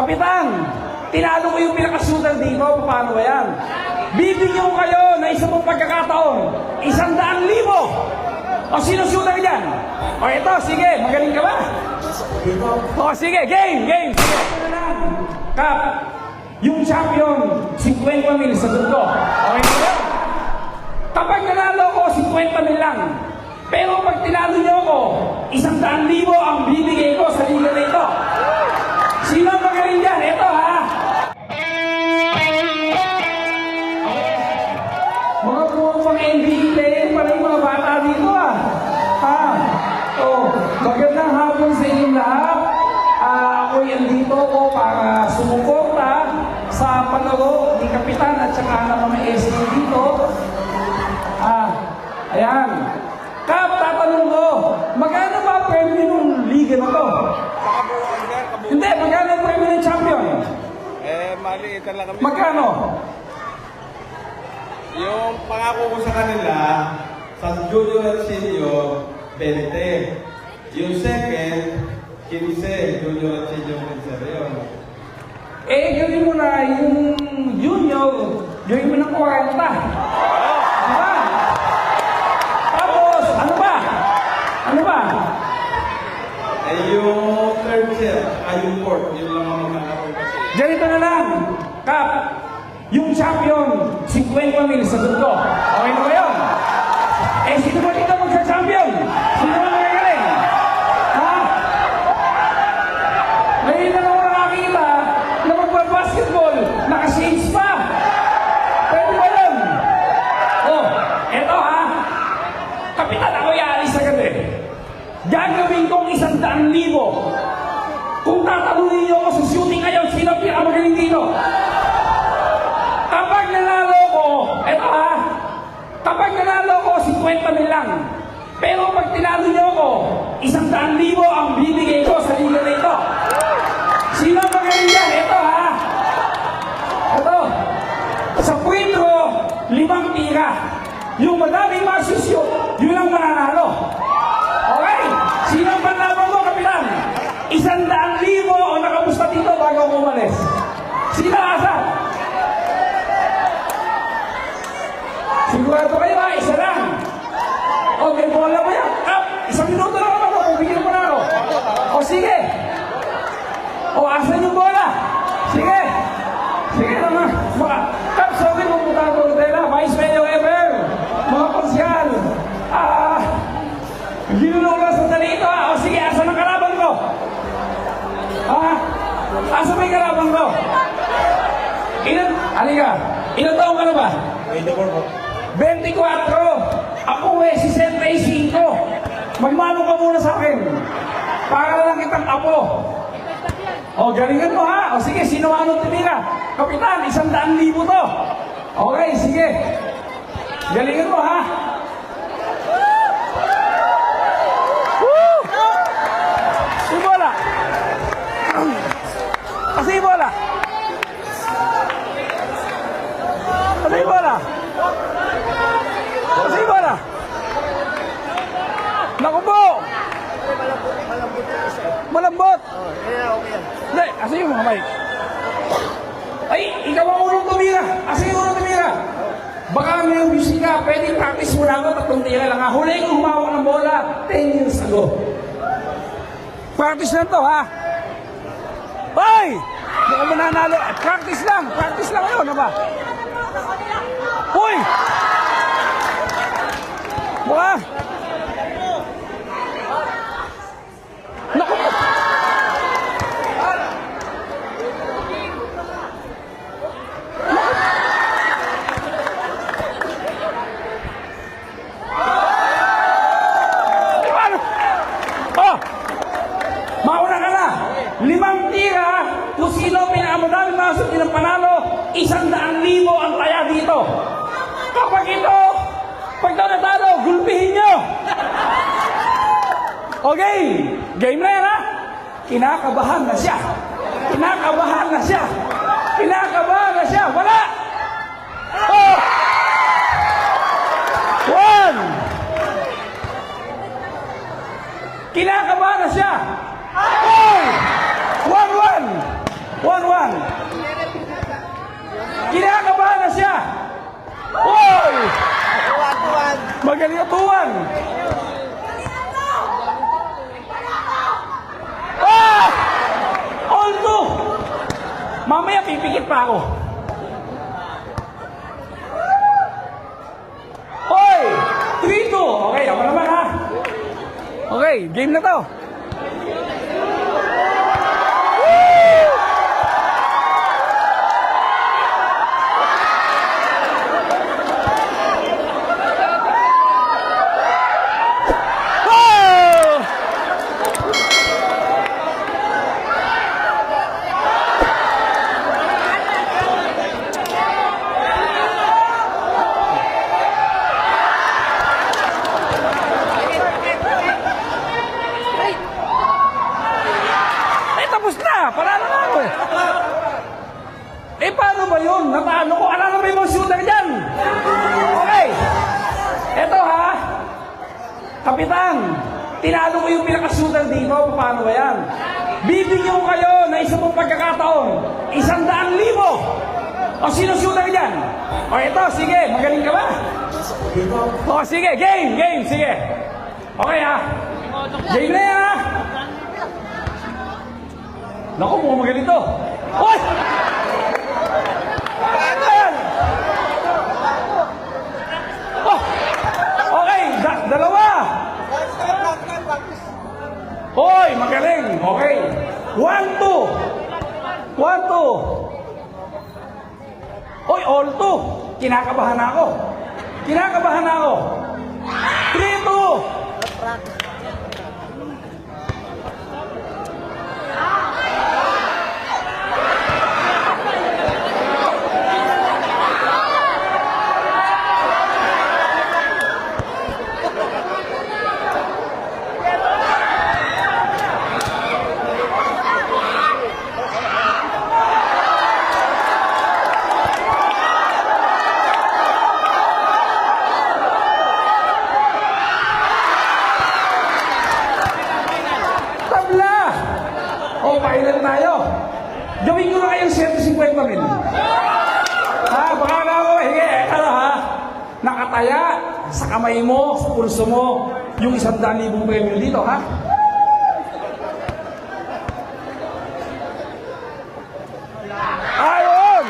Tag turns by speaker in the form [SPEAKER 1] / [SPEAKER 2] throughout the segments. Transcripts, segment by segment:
[SPEAKER 1] Kapitan, tinalo ko yung pinakasutan dito. Paano ba yan? Bibigyan ko kayo na isang pong pagkakataon. Isang daan libo. O sino shooter dyan? O ito, sige, magaling ka ba? O sige, game, game. Sige. Kap, yung champion, 50 mil sa ko. Okay na ba? Kapag nanalo ko, 50 mil lang. Pero pag tinalo niyo ako, isang daan libo ang bibigay ko sa liga na ito. Sino magaling dyan? Ito ha. Mga pumapang NBA player pala yung mga bata dito ah. Ha? Oh, magandang hapon sa inyong lahat. Ah, ako yan dito ko para sumuporta sa palaro ni Kapitan at saka ng mga SC dito. Ah, ayan. Kap, tatanong ko, magkano ba premyo ng liga na to?
[SPEAKER 2] Nakabuuan sir, kabuuan.
[SPEAKER 1] Hindi, magkano ang premyo ng champion?
[SPEAKER 2] Eh, maliitan lang kami.
[SPEAKER 1] Magkano?
[SPEAKER 2] Yung pangako ko sa kanila, sa junior at senior, 20. Yung second, 15. Junior at senior din sir yun.
[SPEAKER 1] Eh, gawin mo na yung junior, gawin mo ng 40. Diba? Tapos, ano ba? Ano ba?
[SPEAKER 2] Eh, yung third sir, ay yung fourth, yun lang ang mga.
[SPEAKER 1] Ganito na lang, Kap, yung champion, 50 mil sa ko. Okay na ba yun? Eh, sino ba dito magka-champion? Sino ba magagaling? Ha? Ngayon na ako nakakita na magpa-basketball, naka-shades pa. Pwede ba yun? Oh, eto ha. Kapitan, ako ialis agad eh. Gagawin kong isang daan libo. Kung tatalunin niyo ako sa shooting ngayon, sino ang pinakamagaling dito? Kapag nanalo ko, eto ha, kapag nanalo ko, 50 mil lang. Pero pag tinalo niyo ako, isang daan libo ang bibigay ko sa liga na ito. Sino ang magaling dyan? Ito ha. Ito. Sa puwitro, limang tira. Yung madaming masushoot, yun ang mananalo. Okay? Sino ang panlaban mo, Kapitan? Isang daan libo o nakamusta dito bago ako umalis. Sino asa? Sigurado kayo ha, isa lang. O, may bola ba yan? Kap, isang minuto lang ako, pabigyan mo na ako. O, sige. O, asan yung bola? Sige. Sige naman. Mga, Kap, sorry, pupunta ko Rutela, Vice Mayor Ever, mga konsyal. Ah, ginulong lang sa ito ha. O, sige, asan ang kalaban ko? Ha? Asan may kalaban ko? Ilan, halika, ilan taong ka na ba? 24. Ako eh, 65. Magmano ka muna sa akin. Para lang kitang apo. O, galingan mo ha. O sige, sino ano tinira? Kapitan, isang daan libo to. Okay, sige. Galingan mo ha. Woo! Yung bola. Kasi yung bola. Kasi yung bola. Kasi yung bola. Naku po! Malambot! Hindi, kasi yung mga mic. Ay, ikaw ang unang tumira. Kasi yung unang tumira. Baka may musika, pwede practice mo lang ako, tatlong tira lang ha. Huli ko humawak ng bola, 10 years ago. Practice lang to, ha? Hoy! Hindi ka mananalo. Eh, Practice lang. Practice lang yun, ba? Hoy! Buka! Naku! Ano? Oh! Mauna ka na! Limang tira, kung sino pinakamadami masok ng panalo, isang daan libo ang taya dito. Kapag ito, pag daw natalo, gulpihin nyo! Okay, game na yan ha? Kinakabahan na siya. Kinakabahan na siya. Kinakabahan na siya. Wala! Oh! One! Kinakabahan na siya. Oy! One, one! One, Mamaya pipikit pa ako. Hoy! 3-2. Okay, ako naman ha. Okay, game na to. Oh! Eh, tapos na. Panalo na ako eh. Eh, paano ba yun? Natalo ko. Alam na ba yung mga shooter dyan? Okay. Eto ha. Kapitan, tinalo ko yung pinaka-shooter dito. Paano ba yan? Bibigyan ko kayo na isa pong pagkakataon. Isang daan libo. O sino shooter dyan? O ito, sige. Magaling ka ba? O sige, game, game, sige. Okay ha. Game na yan ha. Naku, mukhang magaling to. Hoy! Ano yan? Oh! Okay, da- dalawa. Hoy, magaling. Okay. One, two. One, two. Hoy, all two. Kinakabahan na ako. Kinakabahan na ako. Gawin ko na kayong 150 mil. Ha, baka na ako, hige, ano ha? Nakataya sa kamay mo, sa pulso mo, yung isang daan libong dito, ha? Ayon!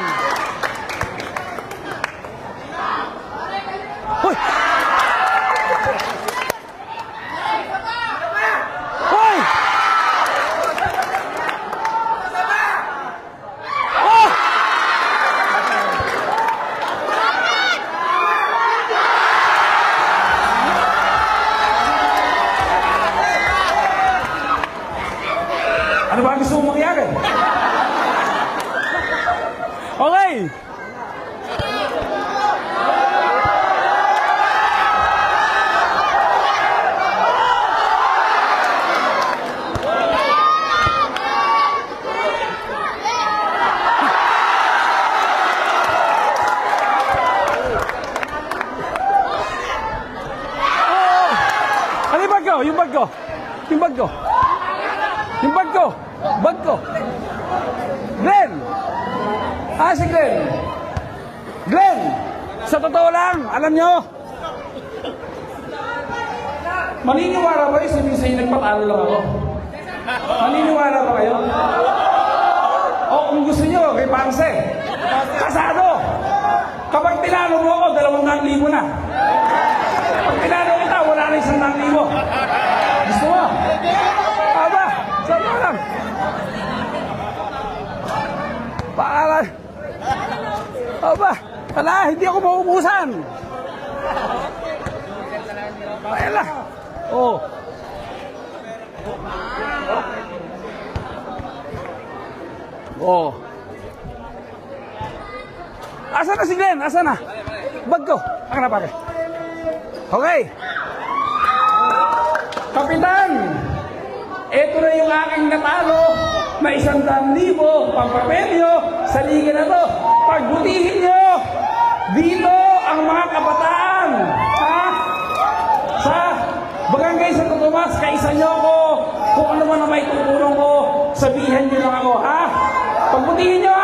[SPEAKER 1] Hoy! Hoy! Oh! Ano ba gusto mong mangyari? Okay! Ano yung bag ko? Yung bag ko? Yung bag ko? Yung bag ko? Bag ko? Glenn! Ah, si Glenn! Glenn! Sa totoo lang, alam nyo, maniniwala ba yung sabihin sa'yo nagpatalo lang ako? Maniniwala ba kayo? O kung gusto nyo, kay Panse, kasado! Kapag tinalo mo ako, dalawang libo na. Pag tinalo na isang daan libo. Gusto mo? Aba, sabi ko lang. Paaral. Aba, wala, hindi ako mauubusan. Ayan lang. Oh. Oh. Asa na si Glenn? Asa na? Bag ko. Ang na pare. Okay. Kapitan, ito na yung aking natalo na isang daan libo pampapelyo sa liga na to. Pagbutihin nyo dito ang mga kabataan. Ha? Sa Barangay Santo Tomas, kaisa nyo ako. Kung ano man ang may tutulong ko, sabihan nyo lang ako. Ha? Pagbutihin nyo